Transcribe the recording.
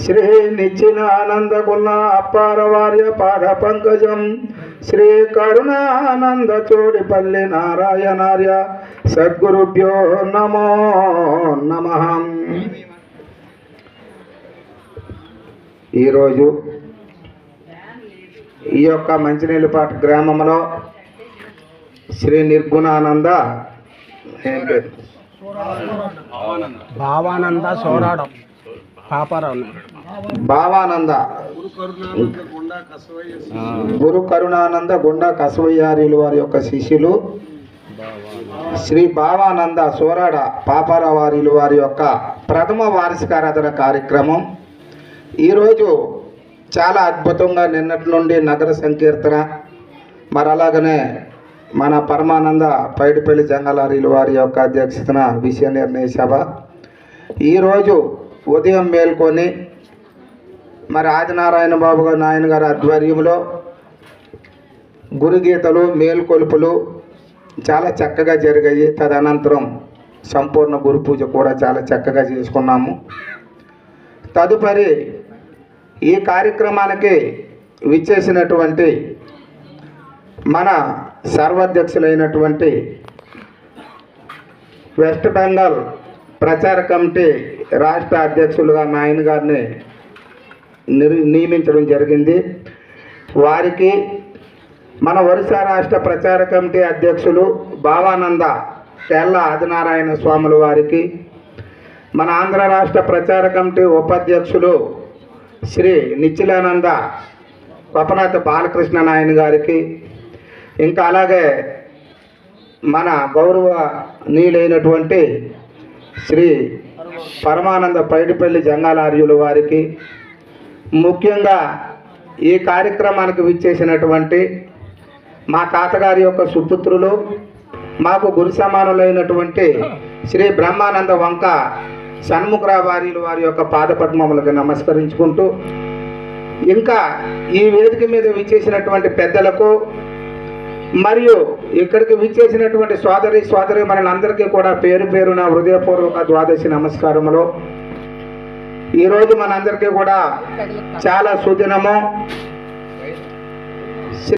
శ్రీ నిచ్చిలానంద గుల్లా అప్పారవార్య సద్గురుభ్యో పాద పంకజం. శ్రీ కరుణానంద చోడిపల్లి నారాయణార్య సద్గురుభ్యో నమో నమ. ఈరోజు ఈ యొక్క మంచినీళ్ళపాటు గ్రామంలో శ్రీ నిర్గుణానంద భావానంద సోరాడం. పాపారావు భావానంద గురు కరుణానంద గుండా కసవయ్యారీలు వారి యొక్క శిష్యులు. శ్రీ భావానంద సోరాడ పాపారావారీలు వారి యొక్క ప్రథమ వార్షికారాధన కార్యక్రమం. ఈరోజు చాలా అద్భుతంగా నిన్నటి నుండి నగర సంకీర్తన. మరి అలాగనే మన పరమానంద పైడిపల్లి జంగలారీలు వారి యొక్క అధ్యక్షతన విషయ నిర్ణయ సభ. ఈరోజు ఉదయం మేల్కొని మరి ఆదినారాయణ బాబు గారు నాయన గారి ఆధ్వర్యంలో గురుగీతలు మేల్కొలుపులు చాలా చక్కగా జరిగాయి. తదనంతరం సంపూర్ణ గురు పూజ కూడా చాలా చక్కగా చేసుకున్నాము. తదుపరి ఈ కార్యక్రమానికి విచ్చేసినటువంటి మన సర్వాధ్యక్షులైనటువంటి వెస్ట్ బెంగాల్ ప్రచార కమిటీ రాష్ట్ర అధ్యక్షులుగా నాయన గారిని నియమించడం జరిగింది. వారికి మన ఒరిస్సా రాష్ట్ర ప్రచార కమిటీ అధ్యక్షులు భావానంద తెల్ల ఆదినారాయణ స్వాముల వారికి మన ఆంధ్ర రాష్ట్ర ప్రచార కమిటీ ఉపాధ్యక్షులు శ్రీ నిచ్చిలానంద గొప్పనాథ బాలకృష్ణ నాయన గారికి ఇంకా అలాగే మన గౌరవ నీలైనటువంటి శ్రీ పరమానంద పైడిపల్లి జంగాలార్యుల వారికి ముఖ్యంగా ఈ కార్యక్రమానికి విచ్చేసినటువంటి మా తాతగారి యొక్క సుపుత్రులు మాకు గురు సమానులైనటువంటి శ్రీ బ్రహ్మానంద వంక షణ్ముఖరావు వారి వారి యొక్క పాదపద్మములకు నమస్కరించుకుంటూ ఇంకా ఈ వేదిక మీద విచ్చేసినటువంటి పెద్దలకు మరియు ఇక్కడికి విచ్చేసినటువంటి సోదరి సోదరి మనందరికీ కూడా పేరు పేరున హృదయపూర్వక ద్వాదశి నమస్కారములు. ఈరోజు మనందరికీ కూడా చాలా సుదినము.